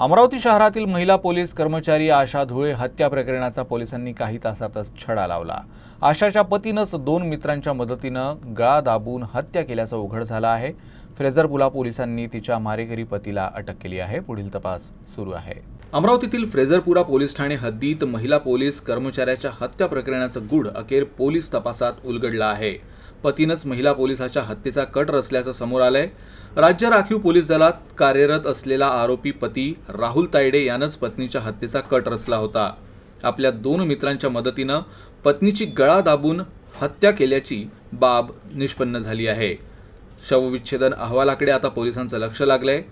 अमरावती शहरातील महिला पोलीस कर्मचारी आशा धुळे हत्या प्रकरणाचा पोलिसांनी काही तासातच छडा लावला. आशाच्या पतीनंच दोन मित्रांच्या मदतीनं गळा दाबून हत्या केल्याचं उघड झालं आहे. फ्रेझरपुला पोलिसांनी तिच्या मारेकरी पतीला अटक केली आहे. पुढील तपास सुरू आहे. अमरावतीतील फ्रेझरपुरा पोलीस ठाणे हद्दीत महिला पोलीस कर्मचाऱ्याच्या हत्या प्रकरणाचं गूढ अखेर पोलीस तपासात उलगडलं आहे. पतीनंच महिला पोलिसाच्या हत्येचा कट रचल्याचं समोर आलंय. राज्य राखीव पोलीस दलात कार्यरत असलेला आरोपी पती राहुल तायडे यानंच पत्नीच्या हत्येचा कट रचला होता. आपल्या दोन मित्रांच्या मदतीनं पत्नीची गळा दाबून हत्या केल्याची बाब निष्पन्न झाली आहे. शवविच्छेदन अहवालाकडे आता पोलिसांचं लक्ष लागलंय.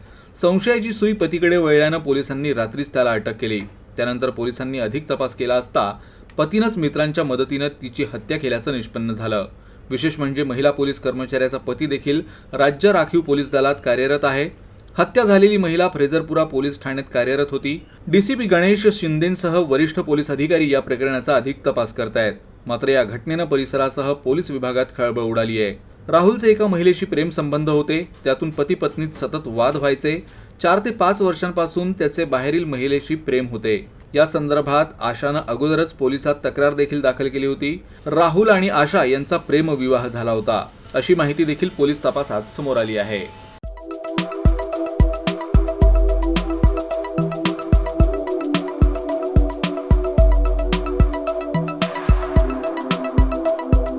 संशयाची सुई पतीकडे वळल्यानं पोलिसांनी रात्रीच त्याला अटक केली. त्यानंतर पोलिसांनी अधिक तपास केला असता पतीनंच मित्रांच्या मदतीनं तिची हत्या केल्याचं निष्पन्न झालं. विशेष म्हणजे महिला पोलीस कर्मचाऱ्याचा पती देखील राज्य राखीव पोलीस दलात कार्यरत आहे. हत्या झालेली महिला फ्रेझरपुरा पोलीस ठाण्यात कार्यरत होती. डीसीपी गणेश शिंदेसह वरिष्ठ पोलीस अधिकारी या प्रकरणाचा अधिक तपास करतायत. मात्र या घटनेनं परिसरासह पोलीस विभागात खळबळ उडाली आहे. राहुलचे एका महिलेशी प्रेमसंबंध होते. त्यातून पती पत्नीत सतत वाद व्हायचे. चार ते पाच वर्षांपासून त्याचे बाहेरील महिलेशी प्रेम होते. या संदर्भात आशानं अगोदरच पोलिसात तक्रार देखील दाखल केली होती. राहुल आणि आशा यांचा प्रेमविवाह झाला होता. अशी माहिती देखील पोलीस तपासात समोर आली आहे.